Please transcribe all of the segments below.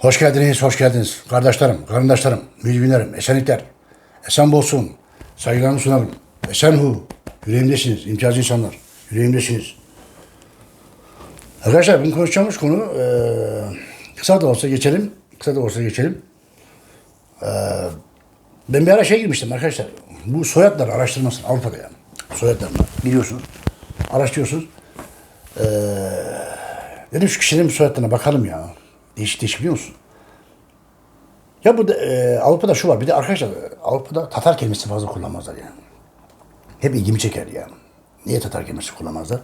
Hoş geldiniz, hoş geldiniz. Kardeşlerim, kardeşlerim, müminlerim, esenlikler. Esen bolsun. Saygılarımı sunarım. Esen hu. Yüreğimdesiniz, imtiyazlı insanlar. Yüreğimdesiniz. Arkadaşlar bugün konuşacağımız konu eee, kısa da olsa geçelim. Kısa da olsa geçelim. Eee, ben bir ara şey girmiştim arkadaşlar. Bu soyadları araştırması Avrupa'da yani. Soyadlarını biliyorsunuz. Araştırıyorsunuz. Dedim şu kişilerin soyadlarına bakalım ya. Değişik değişik biliyor musun? Ya bu da, e, Avrupa'da şu var. Bir de arkadaşlar e, Avrupa'da Tatar kelimesi fazla kullanmazlar yani. Hep ilgimi çeker yani. Niye Tatar kelimesi kullanmazlar?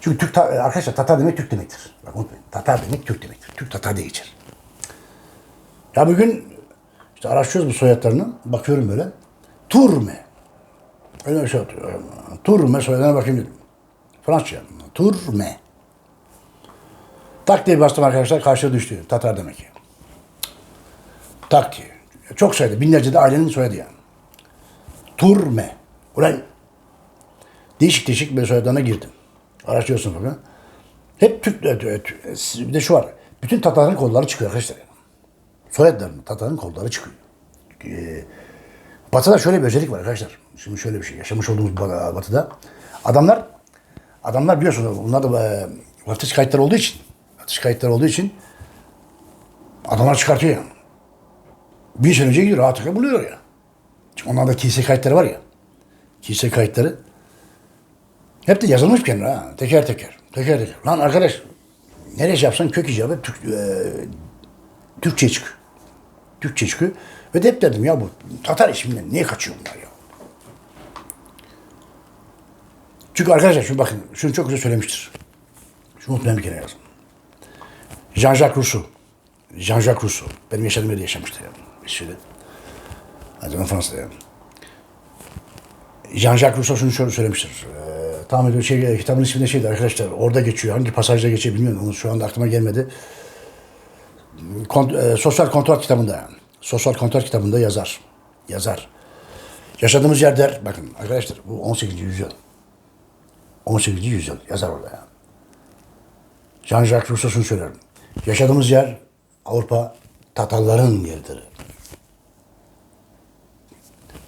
Çünkü Türk ta- e, arkadaşlar Tatar demek Türk demektir. Bak unutmayın. Tatar demek Türk demektir. Türk Tatar diye geçer. Ya bugün işte araştırıyoruz bu soyadlarını. Bakıyorum böyle. Turme. Öyle bir şey atıyor. Turme soyadına bakayım dedim. Fransızca. Turme. Tak diye bastım arkadaşlar karşıya düştü. Tatar demek ki. Tak diye. Çok sayıda. Binlerce de ailenin soyadı yani. Turme. Ulan değişik değişik bir soyadlarına girdim. Araştırıyorsun falan. Hep Türk, e, e, bir de şu var. Bütün Tatar'ın kolları çıkıyor arkadaşlar. Soyadlarının Tatar'ın kolları çıkıyor. Ee, Batı'da şöyle bir özellik var arkadaşlar. Şimdi şöyle bir şey. Yaşamış olduğumuz ba- Batı'da. Adamlar adamlar biliyorsunuz bunlar da e, vaftiz kayıtları olduğu için vaftiz kayıtları olduğu için adamlar çıkartıyor yani. Bir sene önce gidiyor rahatlıkla buluyor ya. Çünkü onlarda kilise kayıtları var ya. Kilise kayıtları. Hep de yazılmış kenara ha. Teker teker. Teker teker. Lan arkadaş nereye yapsan kök icabı Türk, e, Türkçe çıkıyor. Türkçe çıkıyor. Ve de hep dedim ya bu Tatar isminden niye kaçıyor bunlar ya? Çünkü arkadaşlar şunu bakın, şunu çok güzel söylemiştir. Şunu unutmayın bir kere yazın. Jean-Jacques Rousseau. Jean-Jacques Rousseau. Benim yaşadığım yerde yaşamıştı yani. Zamanda Fransa'da yani. Jean-Jacques Rousseau şunu şöyle söylemiştir. Ee, tam ediyor şey, kitabın ismi de şeydi arkadaşlar. Orada geçiyor. Hangi pasajda geçiyor bilmiyorum. Onu şu anda aklıma gelmedi. Kont, e, sosyal kontrol kitabında yani. Sosyal kontrol kitabında yazar. Yazar. Yaşadığımız yer der. Bakın arkadaşlar bu 18. yüzyıl. 18. yüzyıl yazar orada yani. Jean-Jacques Rousseau şunu söyler. Yaşadığımız yer Avrupa Tatarların yeridir.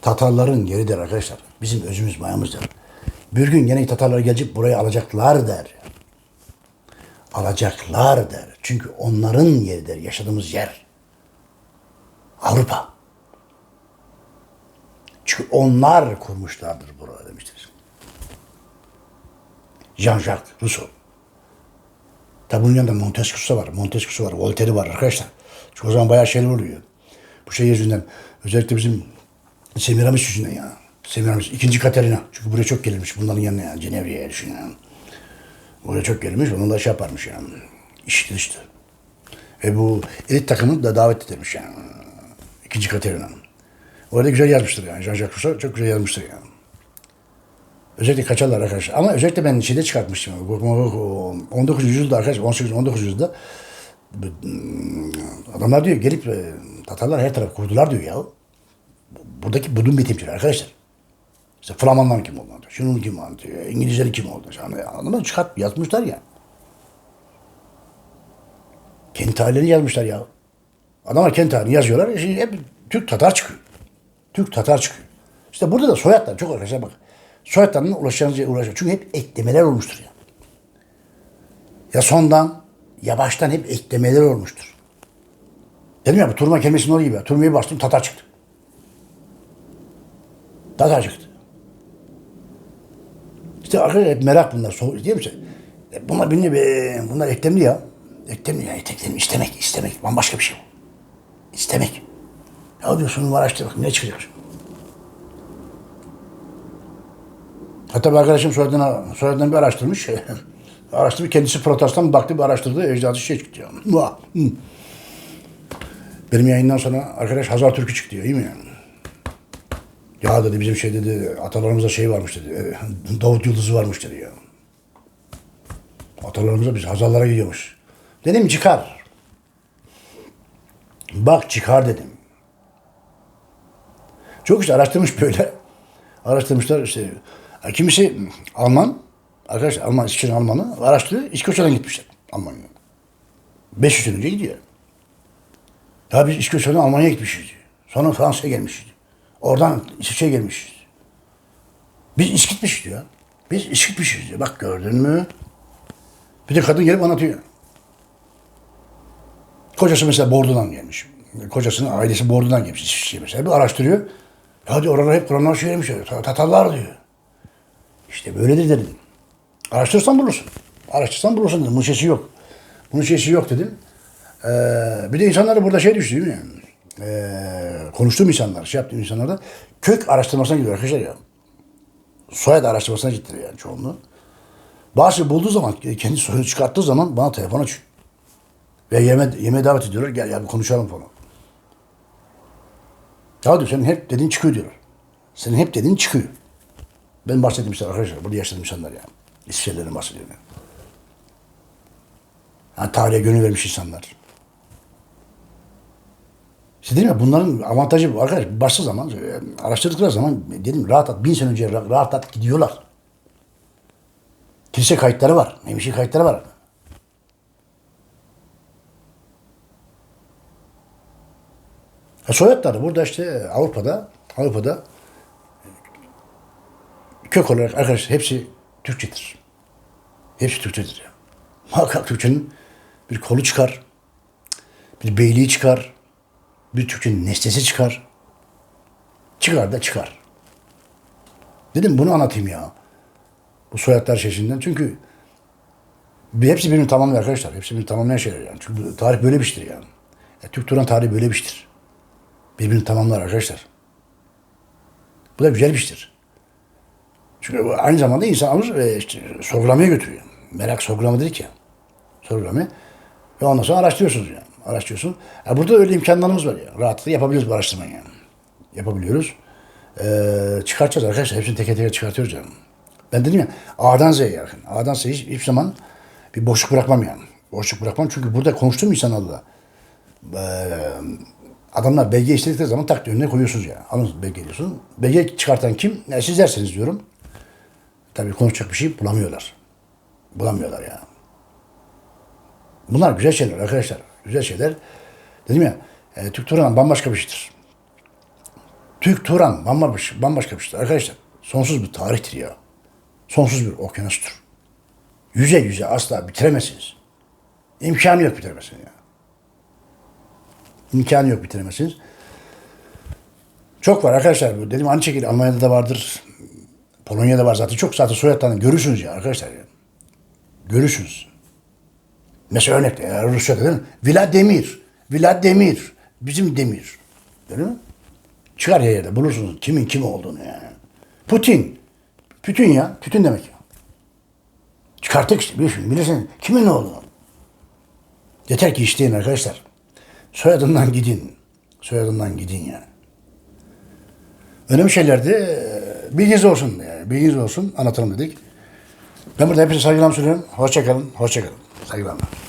Tatarların yeridir arkadaşlar. Bizim özümüz mayamızdır. Bir gün yine Tatarlar gelecek burayı alacaklar der. Alacaklar der. Çünkü onların yeridir. Yaşadığımız yer. Avrupa. Çünkü onlar kurmuşlardır burada demiştir. Jean-Jacques Rousseau. Tabi bunun yanında Montesquieu'su var. Montesquieu'su var. Voltaire'i var arkadaşlar. Çünkü o zaman bayağı şeyler oluyor. Bu şey yüzünden. Özellikle bizim Semiramis yüzünden ya. Semiramis. ikinci Katerina. Çünkü buraya çok gelirmiş. Bunların yanına yani. Cenevre'ye düşün yani. Buraya çok gelmiş. Onun da şey yaparmış yani. İşte işte. Ve bu elit takımı da davet edilmiş yani. İkinci Katerina. Orada güzel yazmıştır yani. Jean-Jacques Rousseau çok güzel yazmıştır yani. Özellikle kaçarlar arkadaşlar. Ama özellikle ben şeyde çıkartmıştım. Bu- bu- bu 19. yüzyılda arkadaşlar 18-19 yüzyılda adamlar diyor gelip e, Tatarlar her tarafı kurdular diyor ya. Buradaki budun bitimciler arkadaşlar. İşte Flamanlar kim oldu? Şunun kim oldu? İngilizler kim oldu? Yani adamlar çıkart yazmışlar ya. Kendi tarihlerini yazmışlar ya. Adamlar kendi tarihini yazıyorlar. e Şimdi hep Türk Tatar çıkıyor. Türk Tatar çıkıyor. İşte burada da soyadlar çok arkadaşlar bak. Soyadlarına ulaşacağınız ulaşıyor. Çünkü hep eklemeler olmuştur ya. Ya sondan ya baştan hep eklemeler olmuştur. Dedim ya bu turma kelimesinin olduğu gibi. Turmayı bastım Tatar çıktı. Tatar çıktı. İşte arkadaşlar hep merak bunlar. So değil mi? E Bunlar bilmiyor be. Bunlar eklemli ya. Eklemli ya. Eklemli. istemek, istemek. Bambaşka bir şey bu. İstemek. Ya diyorsun var araştır bakayım ne çıkacak şimdi. Hatta bir arkadaşım soyadını, soyadını bir araştırmış. araştırmış. Kendisi protestan baktı bir araştırdı. Ecdadı şey çıktı. Benim yayından sonra arkadaş Hazar Türk'ü çıktı ya. iyi mi yani? Ya dedi bizim şey dedi atalarımızda şey varmış dedi. e, Davut Yıldızı varmış dedi ya. Atalarımıza biz Hazarlara gidiyormuş. Dedim çıkar. Bak çıkar dedim. Çok işte araştırmış böyle. Araştırmışlar işte. Kimisi Alman. Arkadaş Alman, İsviçre'nin Almanı araştırıyor. İskoçya'dan gitmişler Almanya. 500 sene önce gidiyor. Ya biz sonra Almanya'ya gitmişiz. Sonra Fransa'ya gelmişiz. Oradan İsviçre'ye gelmişiz. Biz iş gitmişiz diyor. Biz iş gitmişiz diyor. Bak gördün mü? Bir de kadın gelip anlatıyor. Kocası mesela Bordo'dan gelmiş. Kocasının ailesi Bordo'dan gelmiş. İsviçre'ye mesela. Bir araştırıyor. Ya diyor oralara hep Kur'anlar söylemiş. diyor. Ta- Tatarlar diyor. İşte böyledir dedim. Araştırırsan bulursun. Araştırırsan bulursun dedim. Bunun şeysi yok. Bunun şeysi yok dedim. Ee, bir de insanlara burada şey düştü değil mi? Ee, konuştuğum insanlar, şey yaptığım insanlar da kök araştırmasına gidiyor arkadaşlar ya. Soyad araştırmasına gittiler yani çoğunluğu. Bazı bulduğu zaman, kendi soyunu çıkarttığı zaman bana telefon açıyor. Ve yeme, yemeğe davet ediyorlar. Gel ya bir konuşalım falan. Ya diyor senin hep dediğin çıkıyor diyorlar. Senin hep dediğin çıkıyor. Ben bahsettiğim insanlar arkadaşlar. Burada yaşadığım insanlar yani. İsviçrelilerin bahsediyorum yani. Yani tarihe gönül vermiş insanlar. İşte dedim ya bunların avantajı bu. Arkadaş başlı zaman, e, araştırdıkları zaman dedim rahat at, bin sene önce ra- rahat at gidiyorlar. Kilise kayıtları var, memişi kayıtları var. Ha, soyadları burada işte Avrupa'da, Avrupa'da kök olarak arkadaşlar hepsi Türkçedir. Hepsi Türkçedir. ya. Muhakkak Türkçenin bir kolu çıkar, bir beyliği çıkar, bir Türkçenin nesnesi çıkar. Çıkar da çıkar. Dedim bunu anlatayım ya. Bu soyadlar çeşidinden. Çünkü bir, hepsi birbirini tamamlıyor arkadaşlar. Hepsi birbirini tamamlayan şeyler yani. Çünkü tarih böyle bir şeydir yani. Ya, Türk Turan tarihi böyle bir şeydir. Birbirini tamamlar arkadaşlar. Bu da güzel bir şeydir. Çünkü aynı zamanda insanımız e, işte, sorgulamaya götürüyor. Merak sorgulama dedik ya. Sorgulama. Ve ondan sonra araştırıyorsunuz yani. Araştırıyorsun. Ya burada öyle imkanlarımız var ya. Rahatlıkla yapabiliyoruz bu araştırmayı yani. Yapabiliyoruz. Ee, çıkartacağız arkadaşlar. Hepsini teker teker çıkartıyoruz yani. Ben dedim ya A'dan Z'ye yakın. A'dan Z'ye hiç, hiçbir zaman bir boşluk bırakmam yani. Boşluk bırakmam çünkü burada konuştuğum insanlarla e, adamlar belge istedikleri zaman tak önüne koyuyorsunuz ya. Alın belge diyorsun. Belge çıkartan kim? Ya siz derseniz diyorum. Tabii konuşacak bir şey bulamıyorlar. Bulamıyorlar ya. Bunlar güzel şeyler arkadaşlar. Güzel şeyler. Dedim ya e, Türk Turan bambaşka bir şeydir. Türk Turan bambaşka, bambaşka bir şeydir arkadaşlar. Sonsuz bir tarihtir ya. Sonsuz bir okyanustur. Yüze yüze asla bitiremezsiniz. İmkanı yok bitiremezsiniz ya. İmkanı yok bitiremezsiniz. Çok var arkadaşlar. Dedim aynı şekilde Almanya'da da vardır. Polonya'da var zaten. Çok zaten soyadlarını görürsünüz ya arkadaşlar. Ya. Görürsünüz. Mesela örnek ya, Rusya'da değil mi? Vladimir. Vladimir. Bizim demir. Değil mi? Çıkar her yerde bulursunuz kimin kim olduğunu yani. Putin. Putin ya. Putin demek ya. Çıkarttık işte biliyorsun. Bilirsin kimin ne olduğunu. Yeter ki isteyin arkadaşlar. Soyadından gidin. Soyadından gidin yani. Önemli şeylerdi. Ee, Bilginiz olsun yani. Bilginiz olsun. Anlatalım dedik. Ben burada hepinize saygılarımı sunuyorum. Hoşçakalın. Hoşçakalın. Saygılarımla.